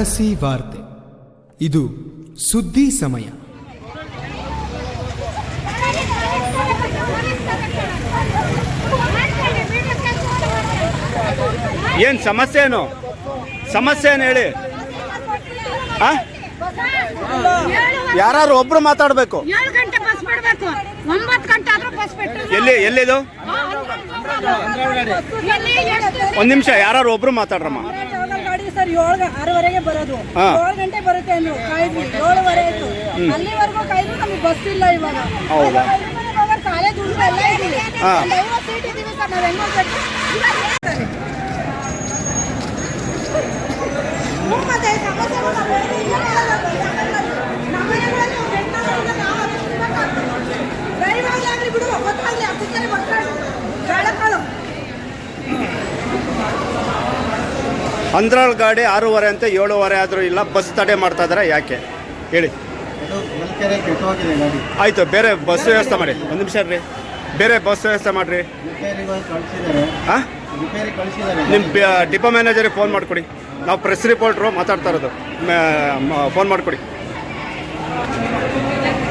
ಅರಸಿ ವಾರ್ತೆ. ಇದು ಸುದ್ದಿ ಸಮಯ. ಏನು ಸಮಸ್ಯೆ ಏನು ಸಮಸ್ಯೆ ಏನು ಹೇಳಿ. ಆ? ಯಾರು ಒಬ್ರು ಮಾತಾಡಬೇಕು? ಏಳು ಗಂಟೆ ಬಸ್ ಬಿಡ್ಬೇಕು. ಒಂಬತ್ತು ಗಂಟೆ ಆದ್ರೂ ಬಸ್ ಬಿಟ್ಟು ಎಲ್ಲಿ ಎಲ್ಲಿದು? ಒಂದ್ ನಿಮಿಷ ಯಾರು ಒಬ್ರು ಮಾತಾಡ್ರಮ್ಮ. ಸರ್ ಏಳು ಆರೂವರೆಗೆ ಬರೋದು. ಏಳು ಗಂಟೆ ಬರುತ್ತೆ ಅಂದ್ರು. ಕಾಯ್ದ್ವಿ. ಏಳುವರೆ ಆಯ್ತು. ಅಲ್ಲಿವರೆಗೂ ಕಾಯ್ದ್ರು ನಮಗೆ ಬಸ್ ಇಲ್ಲ ಇವಾಗ? ಕಾಲೇಜ್ ಹುಡುಗ ಎಲ್ಲ ಸೀಟ್ ಇದೀವಿ ಸರ್ ನಾವ್ ಹೆಂಗ್ ಅಂದ್ರಾಳ್ ಗಾಡಿ ಆರೂವರೆ ಅಂತ ಏಳುವರೆ ಆದರೂ ಇಲ್ಲ ಬಸ್ ತಡೆ ಮಾಡ್ತಾ ಇದಾರೆ ಯಾಕೆ? ಹೇಳಿ. ಆಯಿತು ಬೇರೆ ಬಸ್ ವ್ಯವಸ್ಥೆ ಮಾಡಿ. ಒಂದು ನಿಮಿಷ ರೀ ಬೇರೆ ಬಸ್ ವ್ಯವಸ್ಥೆ ಮಾಡಿರಿ. ಹಾಂ ನಿಮ್ಮ ಡಿಪೋ ಮ್ಯಾನೇಜರಿಗೆ ಫೋನ್ ಮಾಡಿಕೊಡಿ. ನಾವು ಪ್ರೆಸ್ ರಿಪೋರ್ಟ್ರು ಮಾತಾಡ್ತಾ ಇರೋದು. ಫೋನ್ ಮಾಡಿಕೊಡಿ.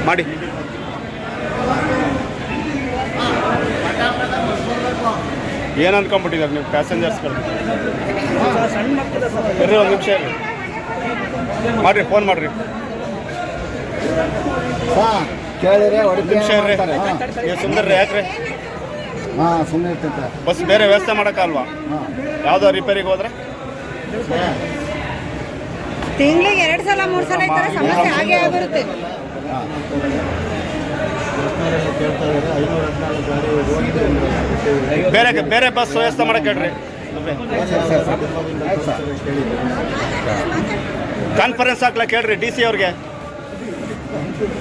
ಮಾಡಿ. ಏನು ಅನ್ಕೊಂಬಿಟ್ಟಿದ್ದಾರೆ ನೀವು ಪ್ಯಾಸೆಂಜರ್ಸ್ಗಳು ಇರ್ರಿ ಒಂದು ನಿಮಿಷ ಇರ್ರಿ. ಮಾಡಿರಿ ಫೋನ್ ಮಾಡಿರಿ. ಹಾಂ ಕೇಳಿದ್ರೆ ಒಂದು ನಿಮಿಷ ಇರ್ರಿ. ನೀವು ಸುಂದರ್ರಿ ಯಾಕ್ರಿ? ಹಾಂ ಸುಮ್ಮನೆ ಇರ್ತೈತೆ ಬಸ್ ಬೇರೆ ವ್ಯವಸ್ಥೆ ಮಾಡೋಕ್ಕಲ್ವಾ ಯಾವುದೋ ರಿಪೇರಿಗೆ ಹೋದ್ರೆ? ತಿಂಗಳಿಗೆ ಎರಡು ಸಲ ಮೂರು ಸಲ ಈ ಥರ ಸಮಸ್ಯೆ ಆಗೇ ಆಗಿರುತ್ತೆ ಪ್ರಶ್ನೆಯಲ್ಲಿ ಕೇಳ್ತಾ ಇದ್ದಾರೆ. ಐನೂರ ಹದಿನಾಲ್ಕು ಗಾಡಿ ಹೋಗಿದೆ ಅಂದ್ರೆ ಬೇರೆ ಬೇರೆ ಬಸ್ ವ್ಯವಸ್ಥೆ ಮಾಡಕ್ಕೆ ಹೇಳ್ರಿ. ಕಾನ್ಫರೆನ್ಸ್ ಹಾಕ್ಲಕ್ಕೆ ಹೇಳ್ರಿ ಡಿ ಸಿ ಅವ್ರಿಗೆ.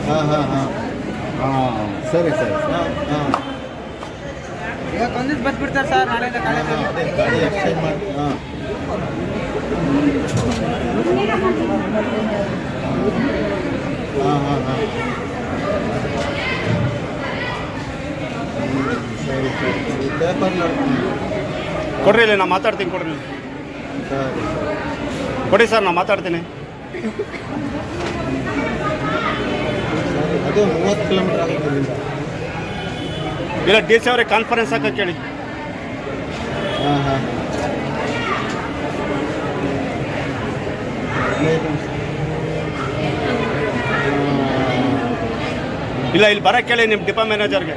ಹಾಂ ಹಾಂ ಹಾಂ. ಹಾಂ ಸರಿ ಸರಿ. ಹಾಂ ಸರ್ ನಾಳೆಯಿಂದ ಕಾಲೇಜ್ ಗಾಡಿ ಎಕ್ಸ್ಚೇಂಜ್ ಮಾಡಿ ಹಾಂ. ಹಾಂ ಹಾಂ ಹಾಂ ಸರಿ ಸರಿ ಸರಿ ಪೇಪರ್ ಕೊಡ್ರಿ ಇಲ್ಲಿ ನಾ ಮಾತಾಡ್ತೀನಿ ಕೊಡ್ರಿ. ಕೊಡಿ ಸರ್ ನಾ ಮಾತಾಡ್ತೀನಿ. ಅದು ಮೂವತ್ತು ಕಿಲೋಮೀಟರ್ ಆಗುತ್ತೆ ಇಲ್ಲ ಡಿ ಸಿ ಅವ್ರಿಗೆ ಕಾನ್ಫರೆನ್ಸ್ ಹಾಕಕ್ಕೆ ಹೇಳಿ ಹಾಂ ಹಾಂ. ಇಲ್ಲ ಇಲ್ಲಿ ಬರಕ್ಕೆ ಹೇಳಿ ನಿಮ್ಮ ಡಿಪಾ ಮ್ಯಾನೇಜರ್ಗೆ.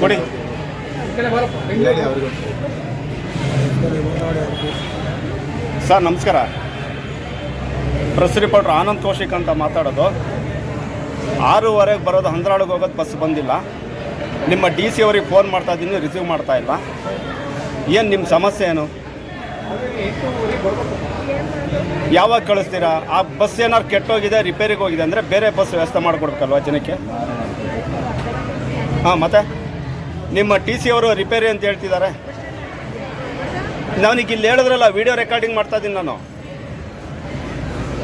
ಕೊಡಿ. ಸರ್, ನಮಸ್ಕಾರ. ಪ್ರೆಸ್ ರಿಪೋರ್ಟರ್ ಆನಂದ್ ಕೌಶಿಕ್ ಅಂತ ಮಾತಾಡೋದು. ಆರೂವರೆಗೆ ಬರೋದು ಹಂದ್ರಾಳಿಗೆ ಹೋಗೋದು ಬಸ್ ಬಂದಿಲ್ಲ. ನಿಮ್ಮ ಡಿ ಸಿ ಅವ್ರಿಗೆ ಫೋನ್ ಮಾಡ್ತಾ ಇದ್ದೀನಿ, ರಿಸೀವ್ ಮಾಡ್ತಾ ಇಲ್ಲ. ಏನು ನಿಮ್ಮ ಸಮಸ್ಯೆ ಏನು? ಯಾವಾಗ ಕಳಿಸ್ತೀರಾ? ಆ ಬಸ್ ಏನಾದ್ರು ಕೆಟ್ಟೋಗಿದೆ, ರಿಪೇರಿಗೆ ಹೋಗಿದೆ ಅಂದರೆ ಬೇರೆ ಬಸ್ ವ್ಯವಸ್ಥೆ ಮಾಡಿಕೊಡ್ಬೇಕಲ್ವಾ ಜನಕ್ಕೆ? ಹಾಂ, ಮತ್ತೆ? ನಿಮ್ಮ ಟಿ ಸಿ ಅವರು ರಿಪೇರಿ ಅಂತ ಹೇಳ್ತಿದ್ದಾರೆ. ನಾನು ಇಲ್ಲಿ ಹೇಳಿದ್ರಲ್ಲ ವಿಡಿಯೋ ರೆಕಾರ್ಡಿಂಗ್ ಮಾಡ್ತಾ ಇದ್ದೀನಿ ನಾನು.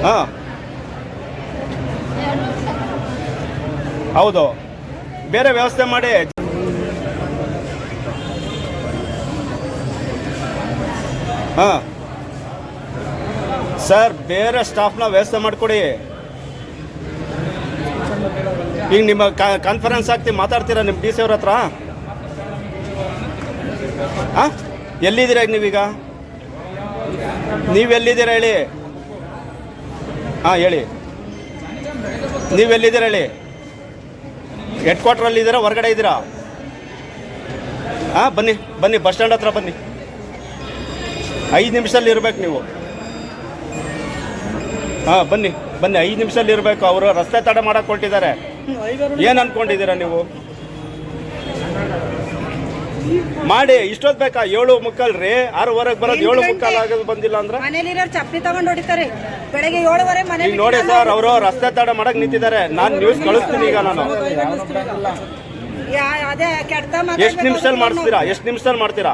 ಹಾಂ. ಹೌದು. ಬೇರೆ ವ್ಯವಸ್ಥೆ ಮಾಡಿ. ಹಾಂ. ಸರ್, ಬೇರೆ ಸ್ಟಾಫ್ನ ವ್ಯವಸ್ಥೆ ಮಾಡಿಕೊಡಿ. ಈಗ ನಿಮ್ಮ ಕಾನ್ಫರೆನ್ಸ್ ಆಗ್ತಿ ಮಾತಾಡ್ತೀರಾ ನಿಮ್ಮ ಡಿ ಸಿ ಅವ್ರ ಹತ್ರ? ಹಾಂ ಎಲ್ಲಿದ್ದೀರಾ ಈಗ ನೀವೀಗ? ನೀವೆಲ್ಲಿದ್ದೀರಾ ಹೇಳಿ? ಹಾಂ ಹೇಳಿ. ನೀವೆಲ್ಲಿದ್ದೀರಾ ಹೇಳಿ? ಹೆಡ್ ಕ್ವಾರ್ಟ್ರಲ್ಲಿ ಇದ್ದೀರಾ, ಹೊರಗಡೆ ಇದ್ದೀರಾ? ಹಾಂ ಬನ್ನಿ ಬನ್ನಿ, ಬಸ್ ಸ್ಟ್ಯಾಂಡ್ ಹತ್ರ ಬನ್ನಿ. ಐದು ನಿಮಿಷದಲ್ಲಿ ಇರ್ಬೇಕು ನೀವು. ಹಾಂ ಬನ್ನಿ ಬನ್ನಿ, ಐದು ನಿಮಿಷದಲ್ಲಿ ಇರಬೇಕು. ಅವರು ರಸ್ತೆ ತಡೆ ಮಾಡಕ್ಕೆ ಹೊರಟಿದ್ದಾರೆ. ಏನು ಅನ್ಕೊಂಡಿದ್ದೀರಾ ನೀವು? ಮಾಡಿ ಇಷ್ಟೊತ್ತು ಬೇಕಾ? ಏಳು ಮುಕ್ಕಾಲ್ ರೀ. ಆರೂವರೆಗೆ ಬರೋದು ಏಳು ಮುಕ್ಕಾಲ್ ಆಗೋದು ಬಂದಿಲ್ಲ ಅಂದ್ರೆ? ಮನೇಲಿರೋರು ಚಪ್ಪಲಿ ತಗೊಂಡು ಹೊಡಿತಾರೆ. ಬೆಳಗ್ಗೆ ಏಳುವರೆ ಮನೆ ಈಗ ನೋಡಿ ಸರ್ ಅವರು ರಸ್ತೆ ತಡ ಮಾಡಕ್ ನಿಂತಿದ್ದಾರೆ. ನಾನು ನ್ಯೂಸ್ ಕಳಿಸ್ತೀನಿ ಈಗ ನಾನು. ಅದೇ ಕೆಟ್ಟ ಎಷ್ಟು ನಿಮಿಷದಲ್ಲಿ ಮಾಡಿಸ್ತೀರಾ ಎಷ್ಟು ನಿಮಿಷದಲ್ಲಿ ಮಾಡ್ತೀರಾ?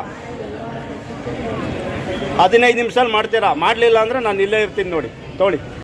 ಹದಿನೈದು ನಿಮಿಷದಲ್ಲಿ ಮಾಡ್ತೀರಾ? ಮಾಡಲಿಲ್ಲ ಅಂದ್ರೆ ನಾನು ಇಲ್ಲೇ ಇರ್ತೀನಿ ನೋಡಿ. ತೊಗೊಳ್ಳಿ